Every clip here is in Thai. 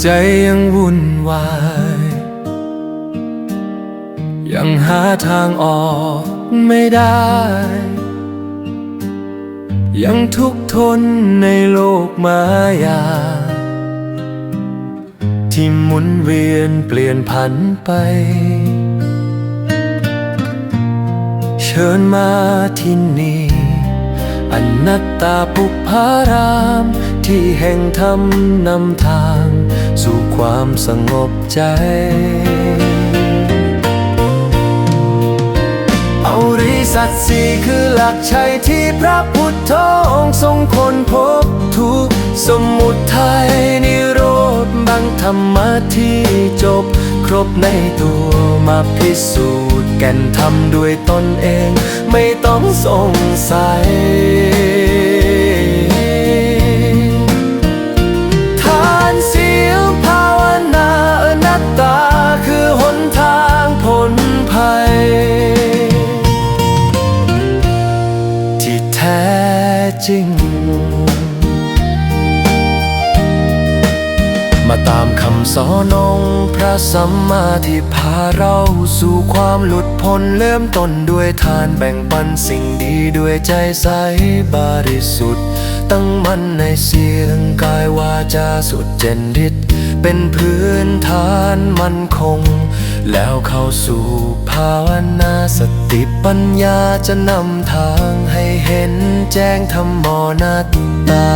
ใจยังวุ่นวาย ยังหาทางออกไม่ได้ ยังทุกข์ทนในโลกมายา ที่หมุนเวียนเปลี่ยนผันไป เชิญมาที่นี่ อนัตตาปุพาราม ที่แห่งธรรมนำทาง สู่ความสงบใจ อริสัตสีคือหลักชัยที่พระพุทธองค์ทรงคนพบทุกสมุทัยนิโรธบังธรรมะที่จบ ครบในตัวมาพิสูจน์แก่นธรรมด้วยตนเอง ไม่ต้องสงสัย ทานเสียงภาวนาอนัตตาคือหนทางพ้นภัย ที่แท้จริง มาตามคำสอนองพระสัมมาที่พาเราสู่ความหลุดพ้นเริ่มต้นด้วยทานแบ่งปันสิ่งดีด้วยใจใสบริสุทธิ์ ตั้งมั่นในเสียงกายวาจาสุดเจนริดเป็นพื้นฐานมั่นคง แล้วเข้าสู่ภาวนาสติปัญญาจะนำทางให้เห็นแจ้งธรรมนัตตา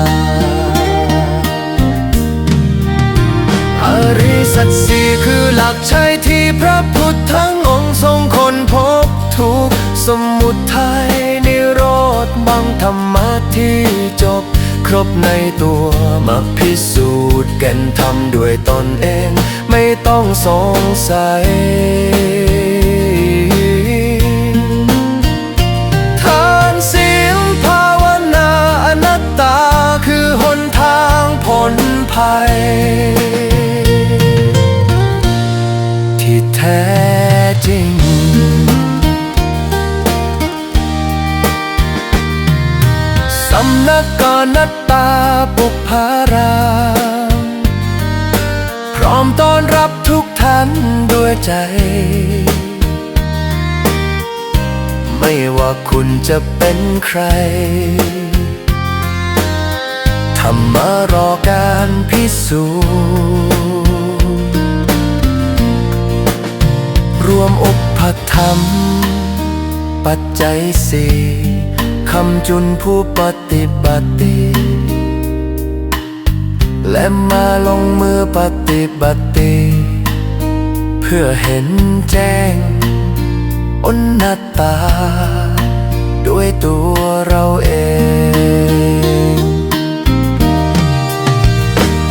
สมุทัยนิโรธบังธรรมะที่จบ ครบในตัวมาพิสูจน์แก่นธรรมด้วยตนเอง ไม่ต้องสงสัยทานศีลภาวนาอนัตตาคือหนทางพ้นภัย ที่แท้จริงำนักกนัตตาปุพารามพร้อมต้อนรับทุกท่านด้วยใจ ไม่ว่าคุณจะเป็นใคร ธรรมารอการพิสูจน์รวมอุปธรรม ปัจจัยสี่ำจุนผู้ปฏิบัติ และมาลงมือปฏิบัติ เพื่อเห็นแจ้งอนัตตา ด้วยตัวเราเอง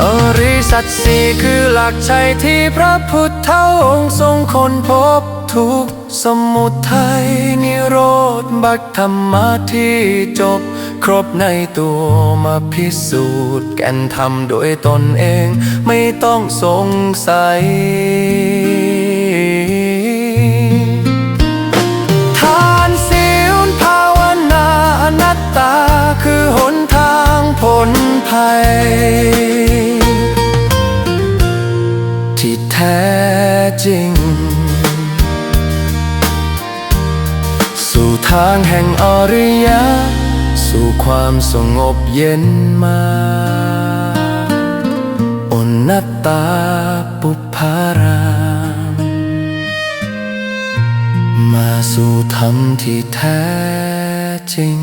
อริสัตสีคือหลักชัยที่พระพุทธองค์ทรงค้นพบทุกสมุทัยนิโรธ บักธรรมะที่จบ ครบในตัวมาพิสูจน์แก่นทำโดยตนเอง ไม่ต้องสงสัย สู่ทางแห่งอริยะ สู่ความสงบเย็นมาอนัตตาปุพารามมาสู่ธรรมที่แท้จริง